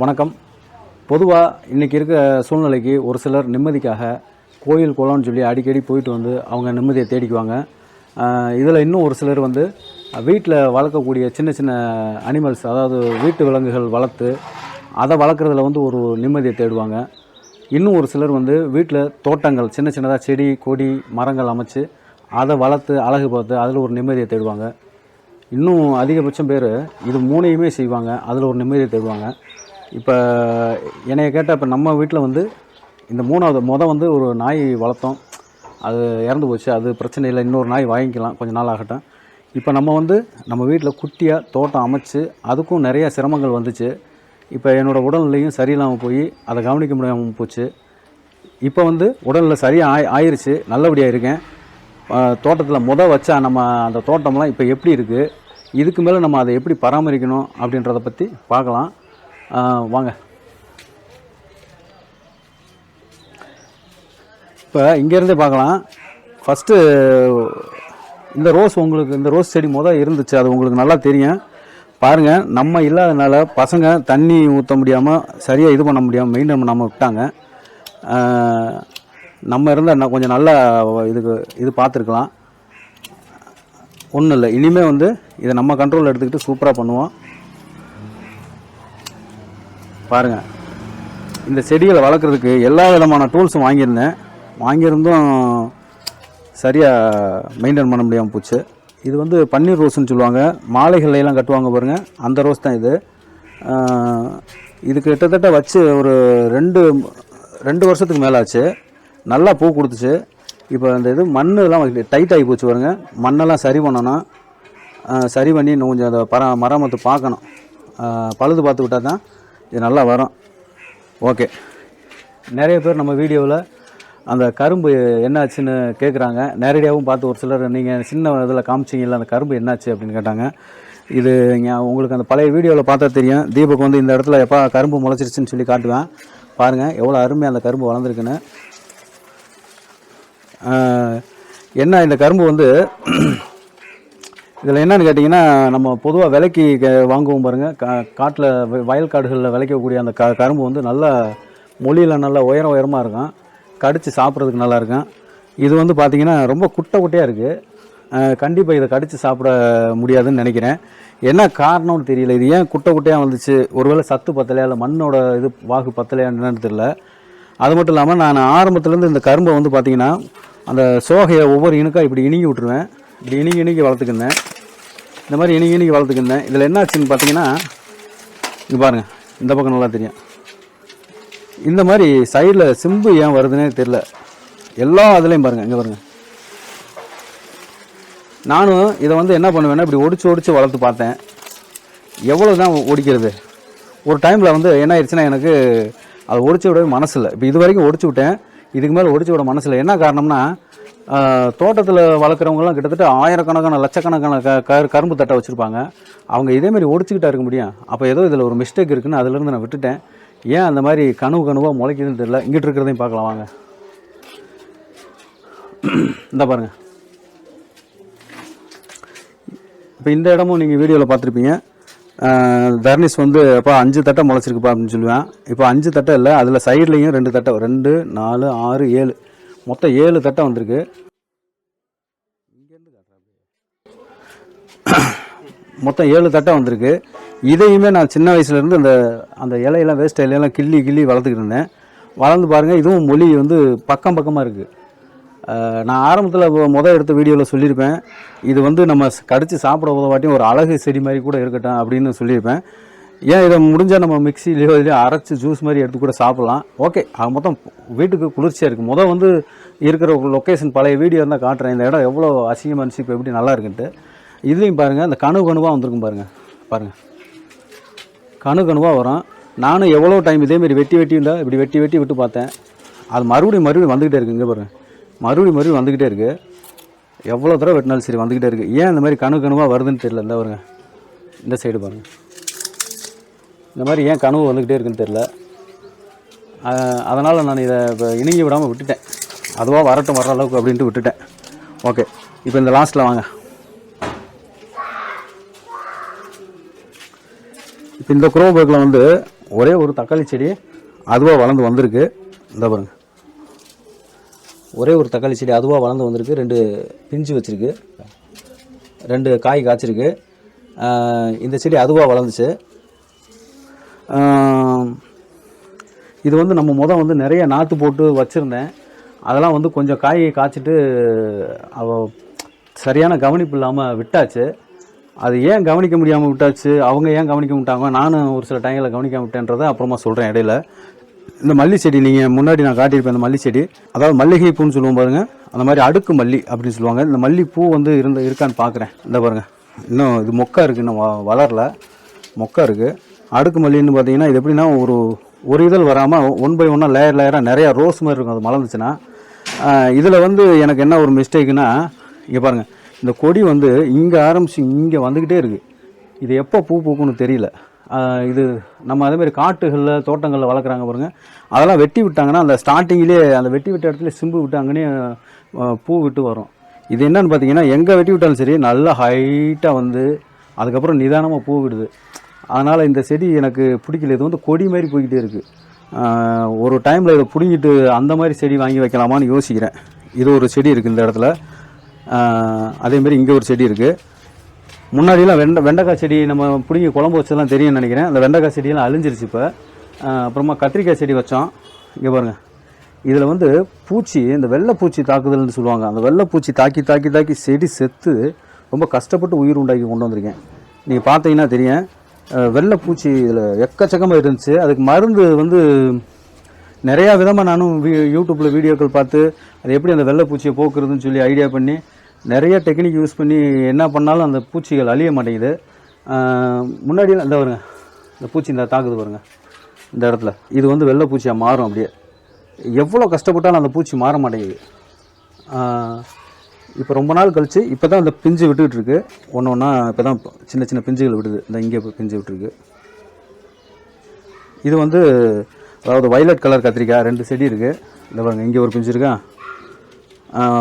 வணக்கம். பொதுவாக இன்றைக்கி இருக்க சூழ்நிலைக்கு ஒரு சிலர் நிம்மதிக்காக கோயில் குளம்னு சொல்லி அடிக்கடி போயிட்டு வந்து அவங்க நிம்மதியை தேடிக்குவாங்க. இதில் இன்னும் ஒரு சிலர் வந்து வீட்டில் வளர்க்கக்கூடிய சின்ன சின்ன அனிமல்ஸ் அதாவது வீட்டு விலங்குகள் வளர்த்து அதை வளர்க்குறதுல வந்து ஒரு நிம்மதியை தேடுவாங்க. இன்னும் ஒரு சிலர் வந்து வீட்டில் தோட்டங்கள் சின்ன சின்னதாக செடி கொடி மரங்கள் அமைச்சு அதை வளர்த்து அழகு பார்த்து அதில் ஒரு நிம்மதியை தேடுவாங்க. இன்னும் அதிகபட்சம் பேர் இது மூணையுமே செய்வாங்க. அதில் ஒரு நிம்மதியை தேடுவாங்க. இப்போ என்னைய கேட்டால் இப்போ நம்ம வீட்டில் வந்து இந்த மூணாவது மொதல் வந்து ஒரு நாய் வளர்த்தோம். அது இறந்து போச்சு. அது பிரச்சனை இல்லை. இன்னொரு நாய் வாங்கிக்கலாம். கொஞ்சம் நாள் ஆகட்டும். இப்போ நம்ம வந்து நம்ம வீட்டில் குட்டியாக தோட்டம் அமைச்சு அதுக்கும் நிறைய சிரமங்கள் வந்துச்சு. இப்போ என்னோடய உடல்நிலையும் சரியில்லாமல் போய் அதை கவனிக்க முடியாமல் போச்சு. இப்போ வந்து உடல்நிலை சரியாக ஆய் ஆயிருச்சு. நல்லபடியாக இருக்கேன். தோட்டத்தில் முத வச்சா நம்ம அந்த தோட்டம்லாம் இப்போ எப்படி இருக்குது இதுக்கு மேலே நம்ம அதை எப்படி பராமரிக்கணும் அப்படின்றத பற்றி பார்க்கலாம். வாங்க. இப்போ இங்கேருந்தே பார்க்கலாம். ஃபஸ்ட்டு இந்த ரோஸ் உங்களுக்கு இந்த ரோஸ் செடி மொதல் இருந்துச்சு. அது உங்களுக்கு நல்லா தெரியும். பாருங்கள் நம்ம இல்லாதனால பசங்க தண்ணி ஊற்ற முடியாமல் சரியாக இது பண்ண முடியாமல் மெயின்டைன் பண்ணாமல் விட்டாங்க. நம்ம இருந்தால் நான் கொஞ்சம் நல்லா இதுக்கு இது பார்த்துருக்கலாம். ஒன்றும் இல்லை. இனிமேல் வந்து இதை நம்ம கண்ட்ரோலில் எடுத்துக்கிட்டு சூப்பராக பண்ணுவோம். பாருங்கள் இந்த செடிகளை வளர்க்குறதுக்கு எல்லா விதமான டூல்ஸும் வாங்கியிருந்தேன். வாங்கியிருந்தும் சரியாக மெயின்டைன் பண்ண முடியாமல் போச்சு. இது வந்து பன்னீர் ரோஸ்னு சொல்லுவாங்க. மாலைகள்லாம் கட்டுவாங்க பாருங்கள் அந்த ரோஸ் தான் இது. இது கிட்டத்தட்ட வச்சு ஒரு ரெண்டு ரெண்டு வருஷத்துக்கு மேலே ஆச்சு நல்லா பூ கொடுத்துச்சு. இப்போ அந்த இது மண்ணெல்லாம் டைட் ஆகி போச்சு பாருங்கள் மண்ணெல்லாம் சரி பண்ணணும். சரி பண்ணி இன்னும் கொஞ்சம் அதை பரா மராமத்து பார்க்கணும். பழுது பார்த்து விட்டால் தான் இது நல்லா வரும். ஓகே நிறைய பேர் நம்ம வீடியோவில் அந்த கரும்பு என்னாச்சுன்னு கேட்குறாங்க நேரடியாகவும் பார்த்து ஒரு சிலர் நீங்கள் சின்ன இதில் காமிச்சிங்கல்ல அந்த கரும்பு என்னாச்சு அப்படின்னு கேட்டாங்க. இது உங்களுக்கு அந்த பழைய வீடியோவில் பார்த்தா தெரியும். தீபக் வந்து இந்த இடத்துல எப்போ கரும்பு முளைச்சிருச்சுன்னு சொல்லி காட்டுவேன். பாருங்கள் எவ்வளோ அருமையாக அந்த கரும்பு வளர்ந்துருக்குன்னு. என்ன இந்த கரும்பு வந்து இதில் என்னன்னு கேட்டிங்கன்னா நம்ம பொதுவாக விலைக்கு க- வாங்குவோம் பாருங்கள் கா காட்டில் வயல் காடுகளில் விளைக்கக்கூடிய அந்த க கரும்பு வந்து நல்லா மொழியில் நல்லா உயரம் உயரமாக இருக்கும். கடித்து சாப்பிட்றதுக்கு நல்லா இருக்கும். இது வந்து பார்த்திங்கன்னா ரொம்ப குட்டை குட்டையாக இருக்குது கண்டிப்பாக இதை கடித்து சாப்பிட முடியாதுன்னு நினைக்கிறேன். என்ன காரணம்னு தெரியல. இது ஏன் குட்டை குட்டையாக வந்துச்சு? ஒருவேளை சத்து பத்தலையா? இல்லை மண்ணோட இது வாகு பத்தலையா? என்னன்னு தெரியல. அது மட்டும் இல்லாமல் நான் ஆரம்பத்துலேருந்து இந்த கரும்பை வந்து பார்த்திங்கன்னா அந்த சோகையை ஒவ்வொரு இனுக்காக இப்படி இணுங்கி விட்டுருவேன். இப்படி இணுங்கி இணுங்கி வளர்த்துக்கிருந்தேன். இந்த மாதிரி இணுங்கி இணுங்கி வளர்த்துக்கிருந்தேன் இதில் என்ன ஆச்சுன்னு பார்த்தீங்கன்னா இங்கே பாருங்கள் இந்த பக்கம் நல்லா தெரியும். இந்த மாதிரி சைடில் சிம்பு ஏன் வருதுன்னே தெரில எல்லா இதுலேயும் பாருங்கள் இங்கே பாருங்கள் நானும் இதை வந்து என்ன பண்ணுவேன்னா இப்படி ஒடிச்சு ஒடிச்சு வளர்த்து பார்த்தேன். எவ்வளோ தான் ஒடிக்கிறது. ஒரு டைமில் வந்து என்ன ஆயிடுச்சுன்னா எனக்கு அதை ஒடிச்சு விடவே மனசு இல்லை. இப்போ இது வரைக்கும் ஒடிச்சு விட்டேன். இதுக்கு மேலே ஒடிச்சு விட மனசு இல்லை. என்ன காரணம்னா தோட்டத்தில் வளர்க்குறவங்கலாம் கிட்டத்தட்ட ஆயிரக்கணக்கான லட்சக்கணக்கான க கரு கரும்பு தட்டை வச்சுருப்பாங்க. அவங்க இதேமாரி ஒடிச்சுக்கிட்டா இருக்க முடியும். அப்போ ஏதோ இதில் ஒரு மிஸ்டேக் இருக்குன்னு அதுலேருந்து நான் விட்டுட்டேன். ஏன் அந்த மாதிரி கனவு கனவாக முளைக்குதுன்னு தெரியல. இங்கிட்டு இருக்கிறதையும் பார்க்கலாம் வாங்க. இந்த பாருங்கள் இப்போ இந்த இடமும் நீங்கள் வீடியோவில் பார்த்துருப்பீங்க. தர்னிஸ் வந்து அப்போ அஞ்சு தட்டை முளைச்சிருக்குப்பா அப்படின்னு சொல்லுவேன். இப்போ அஞ்சு தட்டை இல்லை அதில் சைட்லேயும் ரெண்டு தட்டை ரெண்டு நாலு ஆறு ஏழு. மொத்தம் ஏழு தட்டை வந்திருக்கு. மொத்தம் ஏழு தட்டை வந்திருக்கு. இதையுமே நான் சின்ன வயசுலேருந்து அந்த அந்த இலையெல்லாம் வேஸ்ட் இலையெல்லாம் கிள்ளி கிள்ளி வளர்த்துக்கிட்டு இருந்தேன். வளர்ந்து பாருங்கள் இதுவும் மொழி வந்து பக்கம் பக்கமாக இருக்குது நான் ஆரம்பத்தில் முதல் எடுத்த வீடியோவில் சொல்லியிருப்பேன். இது வந்து நம்ம கடித்து சாப்பிட உதவாட்டியும் ஒரு அழகு செடி மாதிரி கூட இருக்கட்டும் அப்படின்னு சொல்லியிருப்பேன். ஏன் இதை முடிஞ்சால் நம்ம மிக்சிலையோ இதுலையோ அரைச்சி ஜூஸ் மாதிரி எடுத்து கூட சாப்பிட்லாம். ஓகே அது மொத்தம் வீட்டுக்கு குளிர்ச்சியாக இருக்குது முதல் வந்து இருக்கிற லொக்கேஷன் பழைய வீடியோ இருந்தால் காட்டுறேன். இந்த இடம் எவ்வளோ அசிங்கமாக இருந்துச்சு இப்போ எப்படி நல்லா இருக்குன்ட்டு. இதுலேயும் பாருங்கள் அந்த கனவு கனவாக வந்திருக்கும் பாருங்கள் பாருங்கள் கணு கனவாக வரும். நானும் எவ்வளோ டைம் இதேமாரி வெட்டி வெட்டி இருந்தா இப்படி வெட்டி வெட்டி விட்டு பார்த்தேன். அது மறுபடியும் மறுபடியும் வந்துக்கிட்டே இருக்குது இங்கே பாருங்கள் மறுபடியும் மறுபடியும் வந்துக்கிட்டே இருக்குது எவ்வளோ தடவை வெட்டினாலும் சரி வந்துக்கிட்டே இருக்குது ஏன் இந்த மாதிரி கனவு கனவாக வருதுன்னு தெரியல இந்த பாருங்க. இந்த சைடு பாருங்கள் இந்த மாதிரி ஏன் கனவு வந்துக்கிட்டே இருக்குன்னு தெரில அதனால் நான் இதை இப்போ இணங்கி விடாமல் விட்டுட்டேன். அதுவாக வரட்டும் வர அளவுக்கு அப்படின்ட்டு விட்டுட்டேன். ஓகே இப்போ இந்த லாஸ்ட்டில் வாங்க. இப்போ இந்த க்ரோ பேக்கில் வந்து ஒரே ஒரு தக்காளி செடி அதுவாக வளர்ந்து வந்திருக்கு. இந்த பாருங்க. ஒரே ஒரு தக்காளி செடி அதுவாக வளர்ந்து வந்திருக்கு. ரெண்டு பிஞ்சு வச்சுருக்கு. ரெண்டு காய் காய்ச்சிருக்கு. இந்த செடி அதுவாக வளர்ந்துச்சு. இது வந்து நம்ம முத வந்து நிறைய நாற்று போட்டு வச்சுருந்தேன். அதெல்லாம் வந்து கொஞ்சம் காய் காய்ச்சிட்டு அவ சரியான கவனிப்பு இல்லாமல் விட்டாச்சு. அது ஏன் கவனிக்க முடியாமல் விட்டாச்சு? அவங்க ஏன் கவனிக்க விட்டாங்க நானும் ஒரு சில டைமில் கவனிக்காம விட்டேன்றதை அப்புறமா சொல்கிறேன் இடையில. இந்த மல்லி செடி நீங்கள் முன்னாடி நான் காட்டியிருப்பேன் இந்த மல்லி செடி. அதாவது மல்லிகை பூன்னு சொல்லுவோம் பாருங்கள் அந்த மாதிரி அடுக்கு மல்லி அப்படின்னு சொல்லுவாங்க. இந்த மல்லி பூ வந்து இருந்த இருக்கான்னு பார்க்குறேன். இந்த பாருங்கள் இன்னும் இது மொக்கா இருக்குது இன்னும் வ- வளரல. மொக்கா இருக்குது அடுக்கு மல்லின்னு பார்த்தீங்கன்னா இது எப்படின்னா ஒரு ஒரு இதழ் வராமல் ஒன் பை ஒன்னாக லேயர் லேயராக நிறையா ரோஸ் மாதிரி இருக்கும். அது மலர்ந்துச்சுன்னா இதில் வந்து எனக்கு என்ன ஒரு மிஸ்டேக்குன்னா இங்கே பாருங்கள் இந்த கொடி வந்து இங்கே ஆரம்பித்து இங்கே வந்துக்கிட்டே இருக்குது இது எப்போ பூ பூக்கும்னு தெரியல. இது நம்ம அதேமாரி காட்டுகளில் தோட்டங்களில் வளர்க்குறாங்க பாருங்கள் அதெல்லாம் வெட்டி விட்டாங்கன்னா அந்த ஸ்டார்டிங்லேயே அந்த வெட்டி விட்ட இடத்துல சிம்பு விட்டு பூ விட்டு வரும். இது என்னன்னு பார்த்தீங்கன்னா எங்கே வெட்டி விட்டாலும் சரி நல்லா ஹைட்டாக வந்து அதுக்கப்புறம் நிதானமாக பூ விடுது. அதனால் இந்த செடி எனக்கு பிடிக்கல. இது வந்து கொடி மாதிரி போய்கிட்டே இருக்குது ஒரு டைமில் இதை பிடுங்கிட்டு அந்த மாதிரி செடி வாங்கி வைக்கலாமான்னு யோசிக்கிறேன். இது ஒரு செடி இருக்குது இந்த இடத்துல. அதேமாரி இங்கே ஒரு செடி இருக்குது முன்னாடியெல்லாம் வெண்டை வெண்டைக்காய் செடி நம்ம பிடிங்கி குழம்பு வச்சதெல்லாம் தெரியும்னு நினைக்கிறேன். அந்த வெண்டைக்காய் செடியெல்லாம் அழிஞ்சிருச்சு இப்போ. அப்புறமா கத்திரிக்காய் செடி வச்சோம். இங்கே பாருங்கள் இதில் வந்து பூச்சி இந்த வெள்ளைப்பூச்சி தாக்குதல்னு சொல்லுவாங்க. அந்த வெள்ளைப்பூச்சி தாக்கி தாக்கி தாக்கி செடி செத்து ரொம்ப கஷ்டப்பட்டு உயிர் உண்டாக்கி கொண்டு வந்திருக்கேன். நீங்கள் பார்த்தீங்கன்னா தெரியும். வெள்ளை வெள்ளைப்பூச்சி இதில் எக்கச்சக்கமாக இருந்துச்சு. அதுக்கு மருந்து வந்து நிறையா விதமாக நானும் வீ யூடியூப்பில் வீடியோக்கள் பார்த்து அது எப்படி அந்த வெள்ளைப்பூச்சியை போக்குறதுன்னு சொல்லி ஐடியா பண்ணி நிறைய டெக்னிக் யூஸ் பண்ணி என்ன பண்ணாலும் அந்த பூச்சிகள் அழிய மாட்டேங்குது. முன்னாடியெல்லாம் இந்த வருங்க இந்த பூச்சி இந்த தாக்குது பாருங்க. இந்த இடத்துல. இது வந்து வெள்ளைப்பூச்சியாக மாறும் அப்படியே. எவ்வளோ கஷ்டப்பட்டாலும் அந்த பூச்சி மாற மாட்டேங்குது. இப்போ ரொம்ப நாள் கழிச்சு இப்போ தான் அந்த பிஞ்சு விட்டுக்கிட்டு இருக்கு. ஒன்று ஒன்றா இப்போ தான் சின்ன சின்ன பிஞ்சுகள் விடுது. இந்த இங்கே பிஞ்சு விட்டுருக்கு. இது வந்து அதாவது வைலட் கலர் கத்திரிக்காய். ரெண்டு செடி இருக்குது இந்த பாருங்க இங்கே ஒரு பிஞ்சு இருக்கா?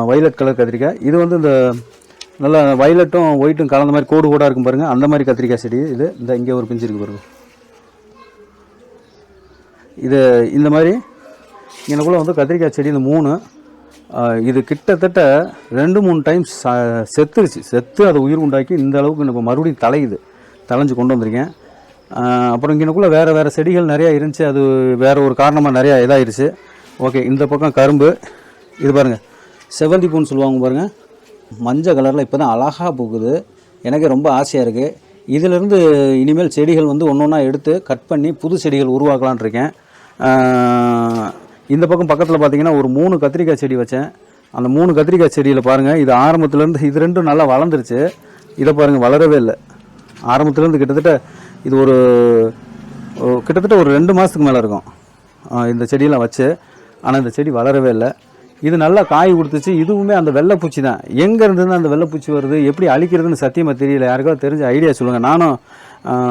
வைலட் கலர் கத்திரிக்காய். இது வந்து இந்த நல்லா வைலட்டும் ஒயிட்டும் கலந்த மாதிரி கோடு கோடாக இருக்கும் பாருங்கள் அந்த மாதிரி கத்திரிக்காய் செடி இது. இந்த இங்கே ஒரு பிஞ்சு இருக்குது பாருங்கள் இது இந்த மாதிரி எனக்குள்ளே வந்து கத்திரிக்காய் செடி இந்த மூணு. இது கிட்டத்தட்ட ரெண்டு மூணு டைம்ஸ் செத்துருச்சு. செத்து அதை உயிர் உண்டாக்கி இந்த அளவுக்கு இப்போ மறுபடியும் தலையுது தலைஞ்சு கொண்டு வந்திருக்கேன். அப்புறம் இங்கனக்குள்ளே வேறு வேறு செடிகள் நிறையா இருந்துச்சு. அது வேறு ஒரு காரணமாக நிறையா இதாகிருச்சு ஓகே இந்த பக்கம் கரும்பு. இது பாருங்கள் செவ்வந்தி பூன்னு சொல்லுவாங்க பாருங்கள் மஞ்சள் கலரில் இப்போ தான் அழகாக பூக்குது. எனக்கு ரொம்ப ஆசையாக இருக்குது இதிலிருந்து இனிமேல் செடிகள் வந்து ஒன்று ஒன்றா எடுத்து கட் பண்ணி புது செடிகள் உருவாக்கலான் இருக்கேன். இந்த பக்கம் பக்கத்தில் பார்த்தீங்கன்னா ஒரு மூணு கத்திரிக்காய் செடி வச்சேன். அந்த மூணு கத்திரிக்காய் செடியில் பாருங்கள் இது ஆரம்பத்துலேருந்து இது ரெண்டும் நல்லா வளர்ந்துருச்சு. இதை பாருங்கள் வளரவே இல்லை. ஆரம்பத்துலேருந்து கிட்டத்தட்ட இது ஒரு கிட்டத்தட்ட ஒரு ரெண்டு மாதத்துக்கு மேலே இருக்கும். இந்த செடியெல்லாம் வச்சு. ஆனால் இந்த செடி வளரவே இல்லை. இது நல்லா காய் கொடுத்துச்சு. இதுவுமே அந்த வெள்ளைப்பூச்சி தான். எங்கேருந்து அந்த வெள்ளைப்பூச்சி வருது எப்படி அழிக்கிறதுன்னு சத்தியமாக தெரியல. யாருக்காவது தெரிஞ்ச ஐடியா சொல்லுங்கள் நானும்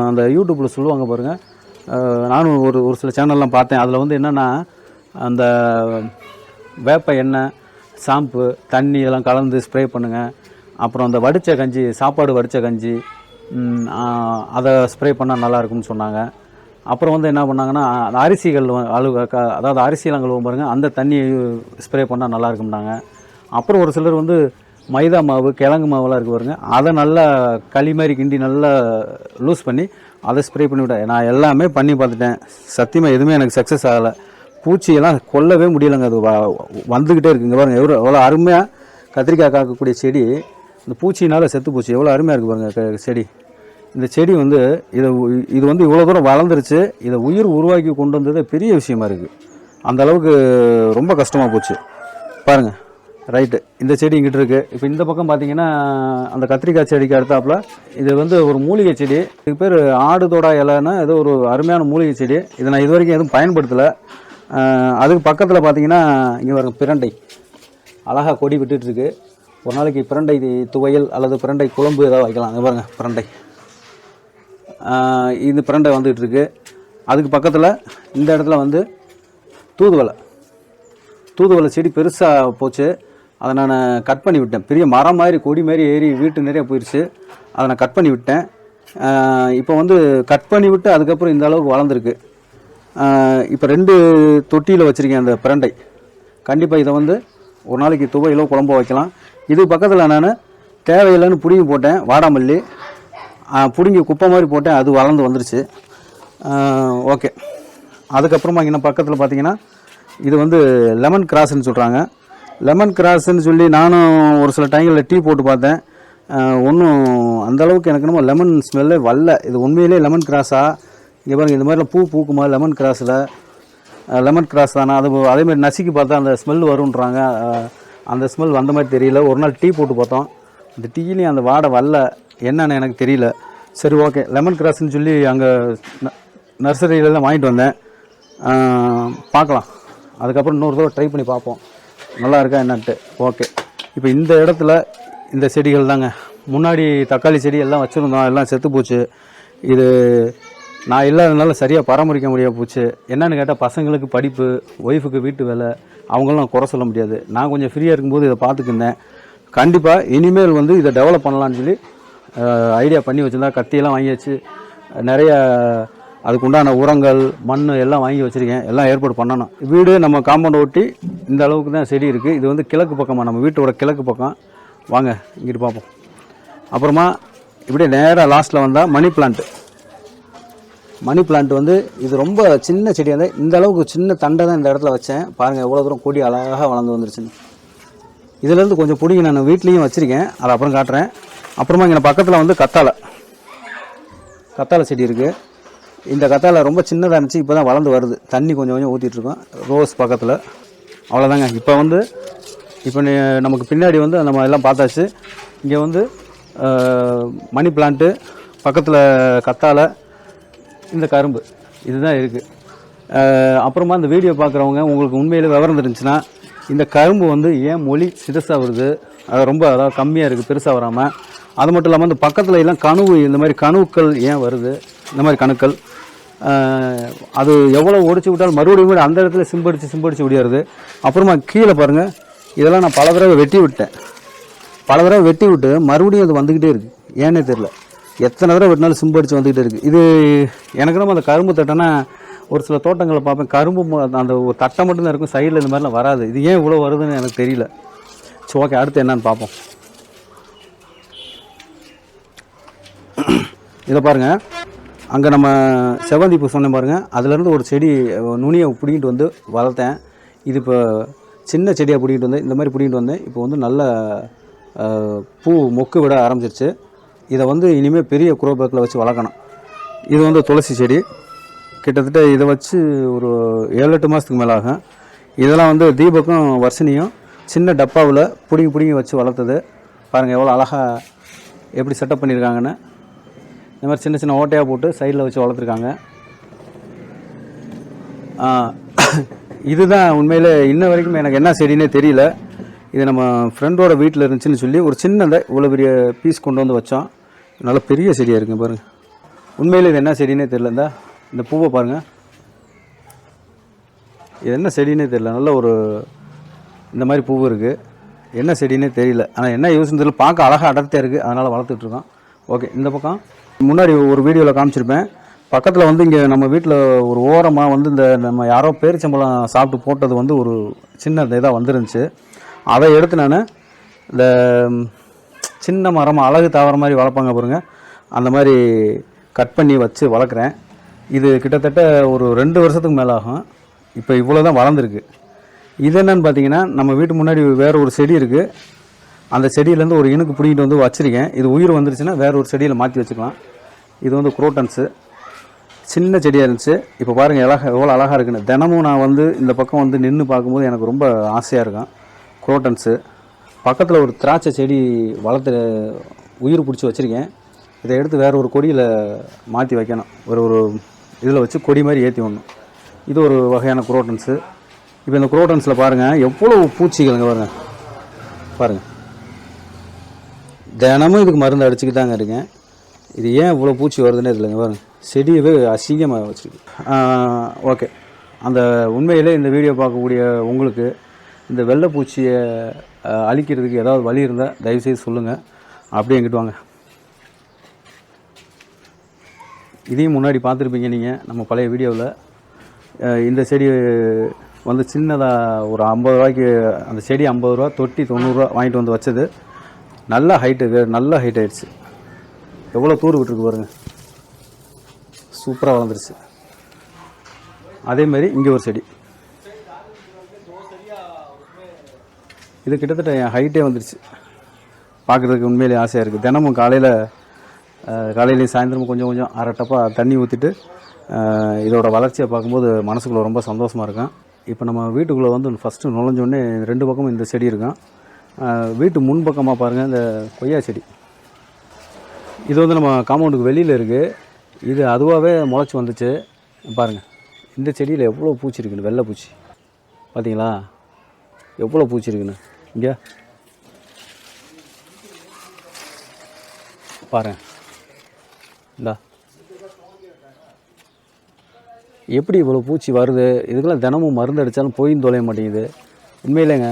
அந்த யூடியூப்பில் சொல்லுவாங்க பாருங்கள் நானும் ஒரு ஒரு சில சேனல்லாம் பார்த்தேன். அதில் வந்து என்னென்னா அந்த வேப்ப எண்ணெய் ஷாம்பு தண்ணி இதெல்லாம் கலந்து ஸ்ப்ரே பண்ணுங்கள் அப்புறம் அந்த வடித்த கஞ்சி சாப்பாடு வடித்த கஞ்சி அதை ஸ்ப்ரே பண்ணால் நல்லா இருக்கும்னு சொன்னாங்க. அப்புறம் வந்து என்ன பண்ணாங்கன்னா அந்த அரிசிகள் அழுக அழு அதாவது அரிசியெல்லாம் கழுவும் பாருங்க அந்த தண்ணியை ஸ்ப்ரே பண்ணால் நல்லாயிருக்கும்னாங்க அப்புறம் ஒரு சிலர் வந்து மைதா மாவு கிழங்கு மாவுலாம் இருக்கு பாருங்க அதை நல்லா களி மாதிரி கிண்டி நல்லா லூஸ் பண்ணி அதை ஸ்ப்ரே பண்ணி விட்டேன். நான் எல்லாமே பண்ணி பார்த்துட்டேன். சத்தியமாக எதுவுமே எனக்கு சக்ஸஸ் ஆகலை. பூச்சியெல்லாம் கொல்லவே முடியலைங்க. அது வந்துக்கிட்டே இருக்குங்க பாருங்க. எவ்வளோ எவ்வளோ அருமையாக கத்திரிக்காய் காக்கக்கூடிய செடி. இந்த பூச்சியினால் செத்து பூச்சி. எவ்வளோ அருமையாக இருக்குது பாருங்க செடி. இந்த செடி வந்து இதை இது வந்து இவ்வளோ தூரம் வளர்ந்துருச்சு. இதை உயிர் உருவாக்கி கொண்டு வந்தது பெரிய விஷயமா இருக்குது அந்த அளவுக்கு ரொம்ப கஷ்டமாக போச்சு. பாருங்க. ரைட்டு. இந்த செடி இங்கிட்டு இருக்குது இப்போ இந்த பக்கம் பார்த்தீங்கன்னா அந்த கத்திரிக்காய் செடிக்கு அடுத்தாப்புல இது வந்து ஒரு மூலிகை செடி. இதுக்கு பேர் ஆடுதோடா இலைன்னா ஏதோ ஒரு அருமையான மூலிகை செடி. இதை நான் இது வரைக்கும் எதுவும் பயன்படுத்தலை. அதுக்கு பக்கத்தில் பார்த்தீங்கன்னா இங்கே வரும் பிரண்டை. அழகாக கொடி விட்டுட்டுருக்கு. ஒரு நாளைக்கு பிரண்டை துவையல் அல்லது பிரண்டை குழம்பு ஏதாவது வைக்கலாம். இங்கே பாருங்கள் பிரண்டை. இந்த பிரண்டை வந்துகிட்ருக்கு அதுக்கு பக்கத்தில் இந்த இடத்துல வந்து தூதுவளை. தூதுவளை செடி பெருசாக போச்சு. அதை நான் கட் பண்ணி விட்டேன். பெரிய மரம் மாதிரி கொடி மாதிரி ஏறி வீட்டு நிறைய போயிடுச்சு அதை நான் கட் பண்ணி விட்டேன். இப்போ வந்து கட் பண்ணி விட்டு அதுக்கப்புறம் இந்த அளவுக்கு வளர்ந்துருக்கு. இப்போ ரெண்டு தொட்டியில் வச்சுருக்கேன் அந்த பிரண்டை. கண்டிப்பாக இதை வந்து ஒரு நாளைக்கு துவையிலோ குழம்பு வைக்கலாம். இது பக்கத்தில் நான் தேவையில்லைன்னு பிடுங்கி போட்டேன் வாடாமல்லி. பிடுங்கி குப்பை மாதிரி போட்டேன் அது வளர்ந்து வந்துருச்சு. ஓகே. அதுக்கப்புறமா இங்கே பக்கத்தில் பார்த்தீங்கன்னா இது வந்து லெமன் கிராஸ்ன்னு சொல்கிறாங்க லெமன் கிராஸ்ன்னு சொல்லி நானும் ஒரு சில டைங்களில் டீ போட்டு பார்த்தேன். ஒன்றும் அந்தளவுக்கு எனக்கு என்னமோ லெமன் ஸ்மெல்லே வரல. இது உண்மையிலே லெமன் கிராஸாக இங்கே பாருங்க இந்த மாதிரிலாம் பூ பூக்குமா? லெமன் கிராஸில் லெமன் கிராஸ் தானே? அது அதேமாதிரி நசுக்கி பார்த்தா அந்த ஸ்மெல் வருன்றாங்க அந்த ஸ்மெல் வந்த மாதிரி தெரியல. ஒரு நாள் டீ போட்டு பார்த்தோம். இந்த டீலையும் அந்த வாடை வரல. என்னன்னு எனக்கு தெரியல. சரி ஓகே. லெமன் கிராஸ்ன்னு சொல்லி அங்கே நர்சரியிலலாம் வாங்கிட்டு வந்தேன். பார்க்கலாம். அதுக்கப்புறம் இன்னொரு தடவை ட்ரை பண்ணி பார்ப்போம். நல்லா இருக்கா என்னன்ட்டு. ஓகே. இப்போ இந்த இடத்துல இந்த செடிகள் தாங்க. முன்னாடி தக்காளி செடி எல்லாம் வச்சுருந்தோம். எல்லாம் செத்து போச்சு. இது நான் இல்லாததுனால சரியாக பராமரிக்க முடியாது போச்சு. என்னன்னு கேட்டால் பசங்களுக்கு படிப்பு ஒய்ஃபுக்கு வீட்டு வேலை அவங்களாம் குறை சொல்ல முடியாது. நான் கொஞ்சம் ஃப்ரீயாக இருக்கும்போது இதை பார்த்துக்கிருந்தேன் கண்டிப்பாக இனிமேல் வந்து இதை டெவலப் பண்ணலான்னு சொல்லி ஐடியா பண்ணி வச்சுருந்தா கத்தியெல்லாம் வாங்கி வச்சு நிறைய அதுக்கு உண்டான உரங்கள் மண் எல்லாம் வாங்கி வச்சுருக்கேன். எல்லாம் ஏற்பாடு பண்ணணும். வீடு நம்ம காம்பவுண்ட் ஒட்டி இந்த அளவுக்கு தான் செடி இருக்குது இது வந்து கிழக்கு பக்கமாக நம்ம வீட்டோட கிழக்கு பக்கம். வாங்க இங்கிட்டு பார்ப்போம். அப்புறமா இப்படியே நேராக லாஸ்ட்டில் வந்தால் மணி பிளான்ட்டு மணி பிளான்ட் வந்து இது ரொம்ப சின்ன செடியாக இருந்தால் இந்த அளவுக்கு சின்ன தண்டை தான் இந்த இடத்துல வச்சேன். பாருங்கள் எவ்வளோ தூரம் கொடி அழகாக வளர்ந்து வந்துருச்சுன்னு இதுலேருந்து கொஞ்சம் பிடிங்கி நான் வீட்லேயும் வச்சுருக்கேன். அதை அப்புறம் காட்டுறேன். அப்புறமா இங்கே பக்கத்தில் வந்து கத்தாழை. கத்தாழை செடி இருக்குது இந்த கத்தாழை ரொம்ப சின்னதாக இருந்துச்சு இப்போ தான் வளர்ந்து வருது. தண்ணி கொஞ்சம் கொஞ்சம் ஊற்றிட்டுருக்கோம் ரோஸ் பக்கத்தில். அவ்வளோதாங்க இப்போ வந்து இப்போ நீ நமக்கு பின்னாடி வந்து நம்ம எல்லாம் பார்த்தாச்சு. இங்கே வந்து மணி பிளான்ட்டு பக்கத்தில் கத்தாழை இந்த கரும்பு. இதுதான் இருக்குது அப்புறமா இந்த வீடியோ பார்க்குறவங்க உங்களுக்கு உண்மையில் விவரம் தெரிஞ்சுன்னா இந்த கரும்பு வந்து ஏன் மொழி சிதசாக வருது? அது ரொம்ப அதாவது கம்மியாக இருக்குது பெருசாக வராமல் அது மட்டும் இல்லாமல் இந்த பக்கத்தில் எல்லாம் கனவு இந்த மாதிரி கனவுக்கள் ஏன் வருது? இந்த மாதிரி கணுக்கள். அது எவ்வளோ ஒடிச்சு விட்டாலும் மறுபடியும் கூட அந்த இடத்துல சிம்படிச்சு சிம்படிச்சு விடியாருது அப்புறமா கீழே பாருங்கள் இதெல்லாம் நான் பல தடவை வெட்டி விட்டேன். பல தடவை வெட்டி விட்டு மறுபடியும் அது வந்துக்கிட்டே இருக்குது ஏன்னே தெரில எத்தனை தடவை வெட்டினாலும் சிம்படிச்சு வந்துகிட்டு இருக்குது இது எனக்கு நம்ம அந்த கரும்பு தட்டைன்னா ஒரு சில தோட்டங்களில் பார்ப்பேன். கரும்பு அந்த ஒரு தட்டை மட்டும்தான் இருக்கும். சைடில் இந்த மாதிரிலாம் வராது. இது ஏன் இவ்வளோ வருதுன்னு எனக்கு தெரியல. சரி ஓகே அடுத்து என்னன்னு பார்ப்போம். இதை பாருங்கள் அங்கே நம்ம செவந்தி பூ சொன்னேன் பாருங்கள் அதுலேருந்து ஒரு செடி நுனியை பிடிங்கிட்டு வந்து வளர்த்தேன். இது இப்போ சின்ன செடியாக பிடிங்கிட்டு வந்தேன். இந்த மாதிரி பிடிங்கிட்டு வந்தேன். இப்போ வந்து நல்ல பூ மொக்கு விட ஆரம்பிச்சிருச்சு. இதை வந்து இனிமேல் பெரிய குரோபேக்கில் வச்சு வளர்க்கணும். இது வந்து துளசி செடி. கிட்டத்தட்ட இதை வச்சு ஒரு ஏழு எட்டு மாதத்துக்கு மேலே ஆகும் இதெல்லாம் வந்து தீபக்கும் வர்ஷினியும் சின்ன டப்பாவில் பிடிங்கி பிடிங்கி வச்சு வளர்த்தது. பாருங்கள் எவ்வளோ அழகாக எப்படி செட்டப் பண்ணியிருக்காங்கன்னு. இந்த மாதிரி சின்ன சின்ன ஓட்டையாக போட்டு சைடில் வச்சு வளர்த்துருக்காங்க. இதுதான் உண்மையில் இன்ன வரைக்கும் எனக்கு என்ன செடினே தெரியல. இது நம்ம ஃப்ரெண்டோட வீட்டில் இருந்துச்சுன்னு சொல்லி ஒரு சின்னதை இவ்வளோ பெரிய பீஸ் கொண்டு வந்து வச்சோம். நல்ல பெரிய செடியாக இருக்குங்க பாருங்கள் உண்மையில் இது என்ன செடினே தெரியல. இந்த இந்த பூவை பாருங்கள் இது என்ன செடினே தெரியல. நல்ல ஒரு இந்த மாதிரி பூவு இருக்குது என்ன செடினே தெரியல. ஆனால் என்ன யூஸ்னு தெரியல. பார்க்க அழகாக அடர்த்தியாக இருக்குது அதனால் வளர்த்துட்ருக்கோம் ஓகே இந்த பக்கம். முன்னாடி ஒரு வீடியோவில் காமிச்சிருப்பேன். பக்கத்தில் வந்து இங்கே நம்ம வீட்டில் ஒரு ஓரமாக வந்து இந்த நம்ம யாரோ பேரிச்சம்பழம் சாப்பிட்டு போட்டது வந்து ஒரு சின்ன இதாக வந்துருந்துச்சு. அதை எடுத்து நான் இந்த சின்ன மரம் அழகு தாவர மாதிரி வளர்ப்பாங்க பாருங்க. அந்த மாதிரி கட் பண்ணி வச்சு வளர்க்குறேன். இது கிட்டத்தட்ட ஒரு ரெண்டு வருஷத்துக்கு மேலே ஆகும். இப்போ இவ்வளோ தான் வளர்ந்துருக்கு. இது என்னன்னு பார்த்தீங்கன்னா நம்ம வீட்டு முன்னாடி வேறு ஒரு செடி இருக்குது அந்த செடியிலேருந்து ஒரு இனுக்கு பிடிங்கிட்டு வந்து வச்சுருக்கேன். இது உயிர் வந்துருச்சுன்னா வேற ஒரு செடியில் மாற்றி வச்சுக்கலாம். இது வந்து குரோட்டன்ஸு. சின்ன செடியாக இருந்துச்சு. இப்போ பாருங்கள் அழகாக எவ்வளோ அழகாக இருக்குன்னு. தினமும் நான் வந்து இந்த பக்கம் வந்து நின்று பார்க்கும்போது எனக்கு ரொம்ப ஆசையாக இருக்கும். குரோட்டன்ஸு. பக்கத்தில் ஒரு திராட்சை செடி வளர்த்து உயிர் பிடிச்சி வச்சுருக்கேன். இதை எடுத்து வேறு ஒரு கொடியில் மாற்றி வைக்கணும். ஒரு ஒரு இதில் வச்சு கொடி மாதிரி ஏற்றி விடணும். இது ஒரு வகையான குரோட்டன்ஸு. இப்போ இந்த குரோட்டன்ஸில் பாருங்கள் எவ்வளோ பூச்சிகளுங்க பாருங்கள் பாருங்கள் தினமும் இதுக்கு மருந்து அடிச்சுக்கிட்டு தாங்க இருக்கேன். இது ஏன் இவ்வளோ பூச்சி வருதுன்னே இல்லைங்க பாருங்கள் செடியவே அசிங்கமாக வச்சுருக்கு. ஓகே. அந்த உண்மையிலே இந்த வீடியோ பார்க்கக்கூடிய உங்களுக்கு இந்த வெள்ளைப்பூச்சியை அழிக்கிறதுக்கு ஏதாவது வழி இருந்தால் தயவுசெய்து சொல்லுங்கள் அப்படியே எங்கிட்டு வாங்க. இதையும் முன்னாடி பார்த்துருப்பீங்க நீங்கள் நம்ம பழைய வீடியோவில். இந்த செடி வந்து சின்னதாக ஒரு ஐம்பது ரூபாய்க்கு அந்த செடி ஐம்பது ரூபா தொட்டி தொண்ணூறுரூவா வாங்கிட்டு வந்து வச்சது. நல்ல ஹைட்டு நல்ல ஹைட் ஆயிடுச்சு. எவ்வளோ தூர் விட்டுருக்கு பாருங்கள் சூப்பராக வளர்ந்துருச்சு. அதேமாரி இங்கே ஒரு செடி. இது கிட்டத்தட்ட என் ஹைட்டே வந்துடுச்சு பார்க்குறதுக்கு உண்மையிலே ஆசையாக இருக்குது தினமும் காலையில் காலையிலையும் சாயந்தரமும் கொஞ்சம் கொஞ்சம் அரை டப்பாக தண்ணி ஊற்றிட்டு இதோட வளர்ச்சியை பார்க்கும்போது மனசுக்குள்ளே ரொம்ப சந்தோஷமாக இருக்கும் இப்போ நம்ம வீட்டுக்குள்ளே வந்து ஃபஸ்ட்டு நுழைஞ்சோடனே ரெண்டு பக்கமும் இந்த செடி இருக்கும் வீட்டு முன்பக்கமாக பாருங்கள் இந்த கொய்யா செடி. இது வந்து நம்ம காம்பவுண்டுக்கு வெளியில் இருக்குது இது அதுவாகவே முளைச்சி வந்துச்சு. பாருங்கள் இந்த செடியில் எவ்வளோ பூச்சி இருக்குன்னு வெள்ளை பூச்சி. பார்த்தீங்களா எவ்வளோ பூச்சி இருக்குன்னு. இங்கே. பாரு இந்தா. எப்படி இவ்வளோ பூச்சி வருது? இதுக்கெல்லாம் தினமும் மருந்து அடித்தாலும் போயும் தொலைய மாட்டேங்குது. உண்மையிலேங்க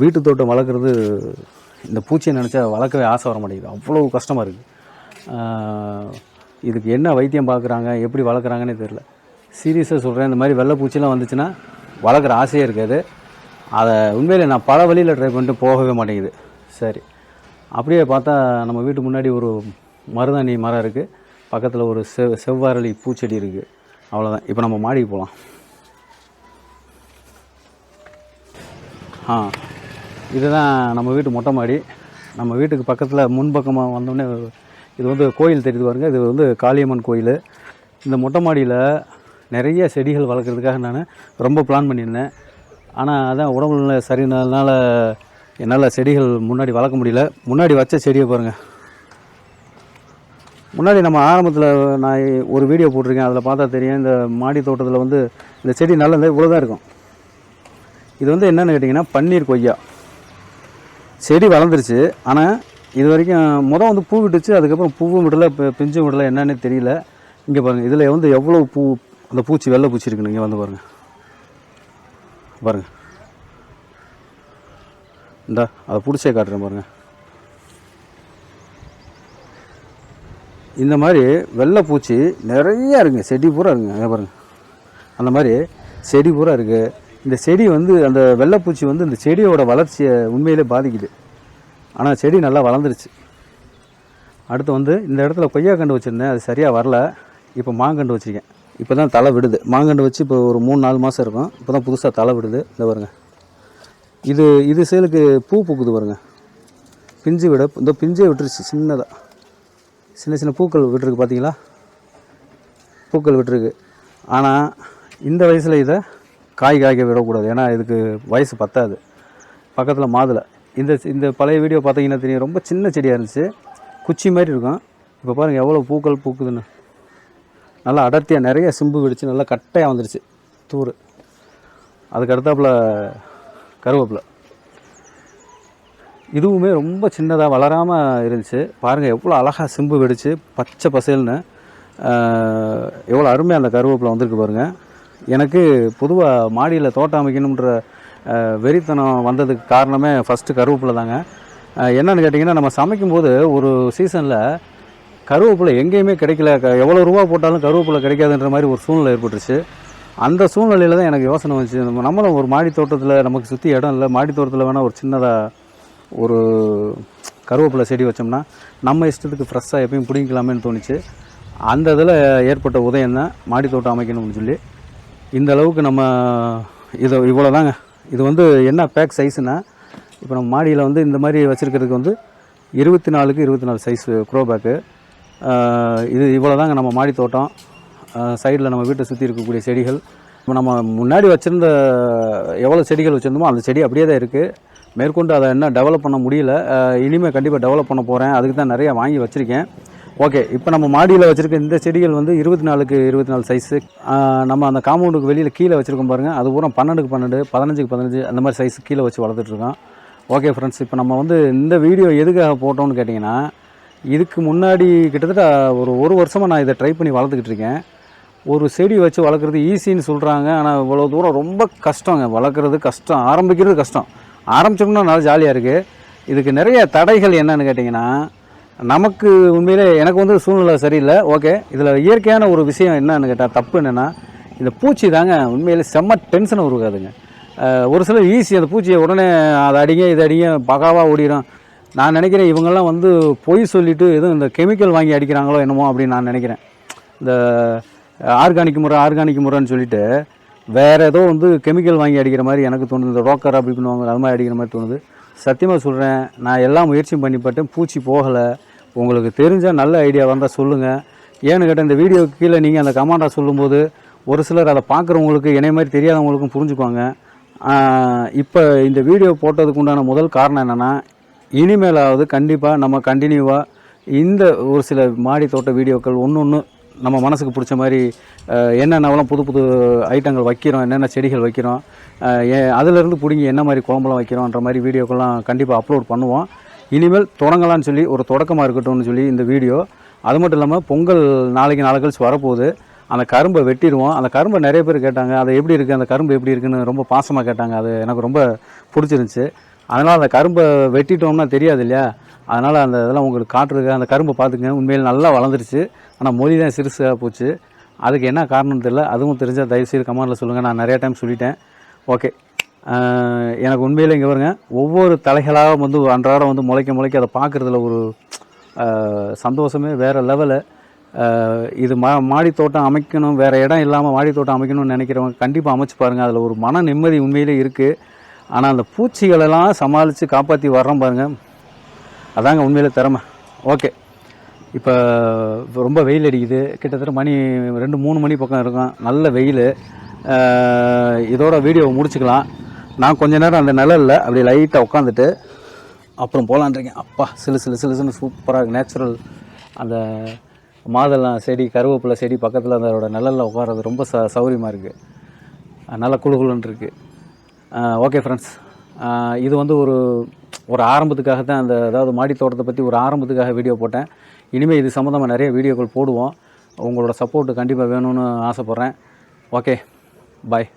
வீட்டு தோட்டம் வளர்க்குறது இந்த பூச்சியை நினச்சா வளர்க்கவே ஆசை வர மாட்டேங்குது. அவ்வளோ கஷ்டமாக இருக்குது இதுக்கு என்ன வைத்தியம் பார்க்குறாங்க? எப்படி வளர்க்குறாங்கன்னே தெரில சீரியஸாக சொல்கிறேன் இந்த மாதிரி வெள்ளை பூச்சிலாம் வந்துச்சுன்னா வளர்க்குற ஆசையே இருக்காது. அதை உண்மையிலே நான் பல வழியில் ட்ரை பண்ணிட்டு போகவே மாட்டேங்குது. சரி. அப்படியே பார்த்தா நம்ம வீட்டு முன்னாடி ஒரு மருதாணி மரம் இருக்குது பக்கத்தில் ஒரு செவ் செவ்வாரளி பூச்செடி இருக்குது அவ்வளோதான் இப்போ நம்ம மாடிக்கு போகலாம் ஆ. இதுதான் நம்ம வீட்டு மொட்டை மாடி. நம்ம வீட்டுக்கு பக்கத்தில் முன்பக்கமாக வந்தோடனே இது வந்து கோயில் தெரியுது பாருங்கள் இது வந்து காளியம்மன் கோயில். இந்த மொட்டை மாடியில் நிறைய செடிகள் வளர்க்குறதுக்காக நான் ரொம்ப பிளான் பண்ணியிருந்தேன். ஆனால் அதான் உடம்புல சரியினால என்னால் செடிகள் முன்னாடி வளர்க்க முடியல. முன்னாடி வச்ச செடியை பாருங்கள் முன்னாடி நம்ம ஆரம்பத்தில் நான் ஒரு வீடியோ போட்டிருக்கேன். அதில் பார்த்தா தெரியும். இந்த மாடி தோட்டத்தில் வந்து இந்த செடி நல்லா இருந்தால் இவ்வளோ தான் இருக்கும். இது வந்து என்னென்னு கேட்டிங்கன்னா பன்னீர் கொய்யா. செடி வளர்ந்துருச்சு. ஆனால் இது வரைக்கும் மொதல் வந்து பூ விட்டுச்சு. அதுக்கப்புறம் பூவும் விடல இப்போ பிஞ்சும் விடல என்னன்னே தெரியல. இங்கே பாருங்கள் இதில் வந்து எவ்வளோ பூ அந்த பூச்சி வெள்ளை பூச்சி இருக்குன்னு இங்கே வந்து பாருங்கள் பாருங்கள் இந்தா அதை பிடிச்சே காட்டுறேன் பாருங்கள் இந்த மாதிரி வெள்ளை பூச்சி நிறைய இருக்குங்க. செடி பூரா இருக்குங்க. அங்கே பாருங்கள் அந்த மாதிரி செடி பூரா இருக்குது இந்த செடி வந்து அந்த வெள்ளைப்பூச்சி வந்து இந்த செடியோட வளர்ச்சியை உண்மையிலே பாதிக்குது. ஆனால் செடி நல்லா வளர்ந்துருச்சு. அடுத்து வந்து இந்த இடத்துல கொய்யா கண்டு வச்சுருந்தேன். அது சரியாக வரல. இப்போ மாங்கண்டு வச்சுருக்கேன். இப்போ தான் தலை விடுது. மாங்கண்டு வச்சு இப்போ ஒரு மூணு நாலு மாதம் இருக்கும். இப்போ தான் புதுசாக தலை விடுது. இந்த பாருங்க. இது இது சேலுக்கு பூ பூக்குது பாருங்க. பிஞ்சு விட இந்த பிஞ்சே விட்டுருச்சு சின்னதாக சின்ன சின்ன பூக்கள் விட்டுருக்கு பார்த்தீங்களா பூக்கள் விட்டுருக்கு. ஆனால் இந்த வயசில் இதை காய் காய்க்க விடக்கூடாது. ஏன்னா இதுக்கு வயசு பத்தாது. பக்கத்தில் மாதுளை. இந்த இந்த பழைய வீடியோ பார்த்தீங்கன்னா தெரியும். ரொம்ப சின்ன செடியாக இருந்துச்சு. குச்சி மாதிரி இருக்கும். இப்போ பாருங்கள் எவ்வளோ பூக்கள் பூக்குதுன்னு. நல்லா அடர்த்தியாக நிறைய சிம்பு வெடிச்சு நல்லா கட்டையாக வந்துடுச்சு தூர் அதுக்கு அடுத்தாப்புல கருவேப்பிலை. இதுவுமே ரொம்ப சின்னதாக வளராமல் இருந்துச்சு. பாருங்கள் எவ்வளோ அழகாக சிம்பு வெடிச்சு பச்சை பசேல்னு எவ்வளோ அருமையாக அந்த கருவேப்பிலை வந்திருக்கு பாருங்கள் எனக்கு பொதுவாக மாடியில் தோட்டம் அமைக்கணுன்ற வெறித்தனம் வந்ததுக்கு காரணமே ஃபஸ்ட்டு கருவேப்பிலை தாங்க என்னென்னு என்னன்னு கேட்டிங்கன்னா நம்ம சமைக்கும்போது ஒரு சீசனில் கருவேப்பிலை எங்கேயுமே கிடைக்கல. க- எவ்வளோ ரூபா போட்டாலும் கருவேப்பிலை கிடைக்காதுன்ற மாதிரி ஒரு சூழ்நிலை ஏற்பட்டுருச்சு. அந்த சூழ்நிலையில் தான் எனக்கு யோசனை வந்துச்சு. நம்ம நம்மளும் ஒரு மாடி தோட்டத்தில் நமக்கு சுற்றி இடம் இல்லை மாடி தோட்டத்தில் வேணால் ஒரு சின்னதாக ஒரு கருவேப்பிலை செடி வச்சோம்னா நம்ம இஷ்டத்துக்கு ஃப்ரெஷ்ஷாக எப்பயும் பிடிக்கலாமேன்னு தோணுச்சு. அந்த இதில் ஏற்பட்ட உதயம் தான் மாடி தோட்டம் அமைக்கணும்னு சொல்லி. இந்த அளவுக்கு நம்ம இதை இவ்வளோ தாங்க இது வந்து என்ன பேக் சைஸுனா இப்போ நம்ம மாடியில் வந்து இந்த மாதிரி வச்சுருக்கிறதுக்கு வந்து இருபத்தி நாலுக்கு இருபத்தி நாலு சைஸ் க்ரோ பேக்கு இது இவ்வளோ தாங்க நம்ம மாடி தோட்டம். சைடில் நம்ம வீட்டை சுற்றி இருக்கக்கூடிய செடிகள். இப்போ நம்ம முன்னாடி வச்சுருந்த எவ்வளோ செடிகள் வச்சுருந்தோமோ அந்த செடி அப்படியே தான் இருக்குது மேற்கொண்டு அதை என்ன டெவலப் பண்ண முடியல. இனிமேல் கண்டிப்பாக டெவலப் பண்ண போகிறேன் அதுக்கு தான் நிறைய வாங்கி வச்சுருக்கேன். ஓகே இப்போ நம்ம மாடியில் வச்சுருக்க இந்த செடிகள் வந்து இருபத்தி நாலுக்கு இருபத்தி நாலு சைஸு நம்ம அந்த காம்பவுண்டுக்கு வெளியில் கீழே வச்சுருக்கோம் பாருங்கள் அது பூரா பன்னெண்டுக்கு பன்னெண்டு பதினஞ்சுக்கு பதினஞ்சு அந்த மாதிரி சைஸ் கீழே வச்சு வளர்த்துட்ருக்கோம் ஓகே ஃப்ரெண்ட்ஸ் இப்போ நம்ம வந்து இந்த வீடியோ எதுக்காக போட்டோம்னு கேட்டிங்கன்னா இதுக்கு முன்னாடி கிட்டத்தட்ட ஒரு ஒரு வருஷமாக நான் இதை ட்ரை பண்ணி வளர்த்துக்கிட்டு இருக்கேன். ஒரு செடி வச்சு வளர்க்குறது ஈஸின்னு சொல்கிறாங்க ஆனால் இவ்வளோ தூரம் ரொம்ப கஷ்டங்க. வளர்க்குறது கஷ்டம். ஆரம்பிக்கிறது கஷ்டம். ஆரம்பிச்சோம்னா நல்லா ஜாலியாக இருக்குது இதுக்கு நிறைய தடைகள் என்னன்னு கேட்டிங்கன்னா நமக்கு உண்மையிலே எனக்கு வந்து சூழ்நிலை சரியில்லை. ஓகே இதில் இயற்கையான ஒரு விஷயம் என்னன்னு கேட்டால் தப்பு என்னென்னா இந்த பூச்சி தாங்க உண்மையிலே செம்ம டென்ஷனை உருவாதுங்க ஒரு சிலர் ஈஸி அந்த பூச்சியை உடனே அதை அடிங்க இதை அடிங்க பகாவாக ஓடிடும் நான் நினைக்கிறேன் இவங்கெல்லாம் வந்து பொய் சொல்லிவிட்டு எதுவும் இந்த கெமிக்கல் வாங்கி அடிக்கிறாங்களோ என்னமோ அப்படின்னு நான் நினைக்கிறேன். இந்த ஆர்கானிக் முறை ஆர்கானிக் முறைன்னு சொல்லிட்டு வேறு ஏதோ வந்து கெமிக்கல் வாங்கி அடிக்கிற மாதிரி எனக்கு தோணுது. இந்த ரோக்கர் அப்படி பண்ணுவாங்க அது மாதிரி அடிக்கிற மாதிரி தோணுது. சத்தியமாக சொல்கிறேன் நான் எல்லா முயற்சியும் பண்ணிப்பட்டேன் பூச்சி போகலை. உங்களுக்கு தெரிஞ்சால் நல்ல ஐடியா வந்தால் சொல்லுங்கள் ஏன்னு கேட்டால் இந்த வீடியோ கீழே நீங்கள் அந்த கமாண்டாக சொல்லும்போது ஒரு சிலர் அதை பார்க்குறவங்களுக்கு என்னை மாதிரி தெரியாதவங்களுக்கும் புரிஞ்சுக்குவாங்க. இப்போ இந்த வீடியோ போட்டதுக்கு உண்டான முதல் காரணம் என்னென்னா இனிமேலாவது கண்டிப்பாக நம்ம கண்டினியூவாக இந்த ஒரு சில மாடி தோட்ட வீடியோக்கள் ஒன்று ஒன்று நம்ம மனசுக்கு பிடிச்ச மாதிரி என்னென்னலாம் என்னென்னவெல்லாம் புது புது ஐட்டங்கள் வைக்கிறோம் என்னென்ன செடிகள் வைக்கிறோம் ஏ- அதிலிருந்து பிடிங்கி என்ன மாதிரி குழம்புலாம் வைக்கிறோன்ற மாதிரி வீடியோக்கெல்லாம் கண்டிப்பாக அப்லோட் பண்ணுவோம். இனிமேல் தொடங்கலாம்னு சொல்லி ஒரு தொடக்கமாக இருக்கட்டும்னு சொல்லி இந்த வீடியோ. அது மட்டும் இல்லாமல் பொங்கல் நாளைக்கு நாளை கழிச்சு வரப்போகுது. அந்த கரும்பை வெட்டிடுவோம். அந்த கரும்பை நிறைய பேர் கேட்டாங்க அது எப்படி இருக்குது அந்த கரும்பு எப்படி இருக்குன்னு ரொம்ப பாசமாக கேட்டாங்க. அது எனக்கு ரொம்ப பிடிச்சிருந்துச்சி. அதனால் அந்த கரும்பை வெட்டிட்டோம்னா தெரியாது இல்லையா அதனால் அந்த இதெல்லாம் உங்களுக்கு காட்டுறதுக்கு அந்த கரும்பை பார்த்துங்க உண்மையில் நல்லா வளர்ந்துருச்சு. ஆனால் மொழி தான் சிறுசாக போச்சு. அதுக்கு என்ன காரணம்னு தெரியல. அதுவும் தெரிஞ்சால் தயவுசெய்து கமெண்டில் சொல்லுங்கள் நான் நிறையா டைம் சொல்லிட்டேன். ஓகே எனக்கு உண்மையில் இங்கே வருங்க ஒவ்வொரு தலைகளாக வந்து அன்றாடம் வந்து முளைக்க முளைக்க அதை பார்க்குறதுல ஒரு சந்தோஷமே வேறு லெவலு இது மா மாடி தோட்டம் அமைக்கணும். வேறு இடம் இல்லாமல் மாடி தோட்டம் அமைக்கணும்னு நினைக்கிறவங்க கண்டிப்பாக அமைச்சு பாருங்கள் அதில் ஒரு மன நிம்மதி உண்மையிலே இருக்குது ஆனால் அந்த பூச்சிகளெல்லாம் சமாளித்து காப்பாற்றி வர்றோம் பாருங்கள் அதாங்க உண்மையில் திறமை. ஓகே. இப்போ ரொம்ப வெயில் அடிக்குது. கிட்டத்தட்ட மணி ரெண்டு மூணு மணி பக்கம் இருக்கும். நல்ல வெயில். இதோட வீடியோவை முடிச்சுக்கலாம். நான் கொஞ்ச நேரம் அந்த நிழலில் அப்படியே லைட்டாக உட்காந்துட்டு அப்புறம் போகலான்றீங்க அப்பா சிலு சிலு சிலுசுன்னு சூப்பராக நேச்சுரல் அந்த மாதெல்லாம் செடி கருவேப்பிலை செடி பக்கத்தில் அதோட நிழலில் உட்கார்றது ரொம்ப ச சௌரியமாக இருக்குது நல்லா குழுகுலன் இருக்குது ஓகே ஃப்ரெண்ட்ஸ் இது வந்து ஒரு ஒரு ஆரம்பத்துக்காக தான் அந்த அதாவது மாடி தோட்டத்தை பற்றி ஒரு ஆரம்பத்துக்காக வீடியோ போட்டேன். இனிமேல் இது சம்மந்தமாக நிறைய வீடியோக்கள் போடுவோம். உங்களோட சப்போர்ட்டு கண்டிப்பாக வேணும்னு ஆசைப்பட்றேன். Okay bye